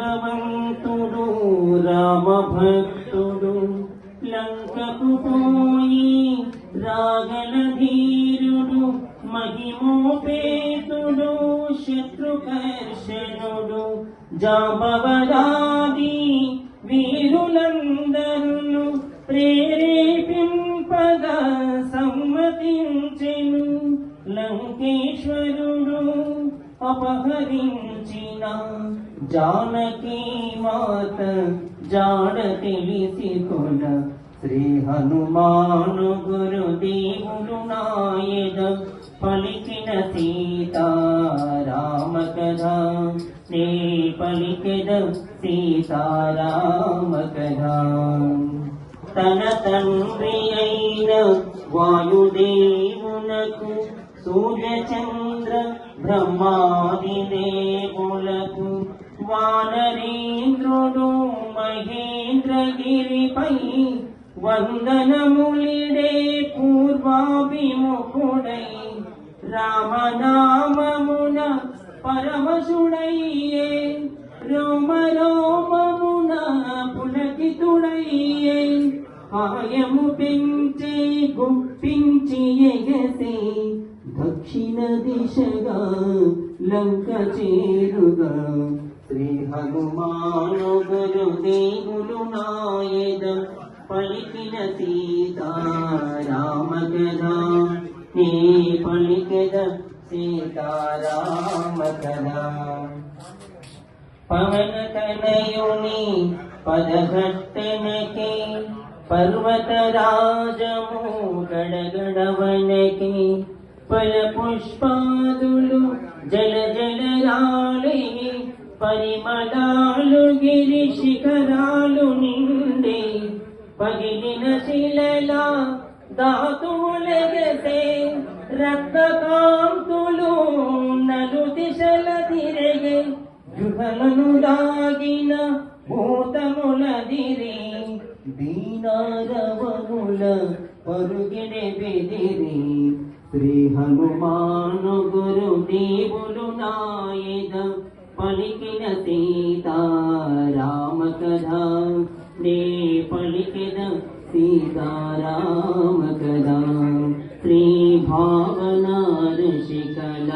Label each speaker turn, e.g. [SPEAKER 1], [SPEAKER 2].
[SPEAKER 1] బలవంతుడు రామభక్తుడు. లంకకు పోయి రాగల ధీరుడు మహిమోపేతుడు శత్రుకర్షణుడు. జాంబవరాది వీరులందరును ప్రేరేపింపగా సమ్మతించెను. లంకేశ్వరుడు అపహరించిన జానకి మాత జాడ తెలిసి కొన శ్రీ హనుమాను గురుదేవులు నాయద పలికిన సీతారామ కథ నే పలికిన సీతారామ కథ తన తండ్రి అయిన వాయుదేవునకు సూర్యచంద్ర బ్రహ్మాది దేవులకు వానరేంద్రుడు మహేంద్రగిరిపై వందనములిడే పూర్వాభిముఖుడై రామనామమున పరమశుడయ్యే రోమ రోమమున పులకితుడయ్యే ఆయము పెంచే గుప్పించి ఎగసే దక్షిణ దిశగా లంక చేరుగా శ్రీ హనుమాను గురుదేవులు నాయద పలికిన సీతారామ కథ నీ పలికెద సీతారామ కథ పవన తనయుని పదఘట్టనకి పర్వత రాజము గడగడవనకి ఫల పుష్పాదులు జల జలరాలి పరిమళాలు గిరి శిఖరాలు నిండి పగిలిన శిలలా దాతులెగసే రక్తకాంతులు నలు దిశల తిరగే యుగలను లాగిన భూతములదిరి దీనారవముల పరుగిన బెదిరి. శ్రీ హనుమాను గురు దేవులు నాయద పలికిన సీతారామ కథ నే పలికిన సీతారామ కథ శ్రీ భావన ఋషికల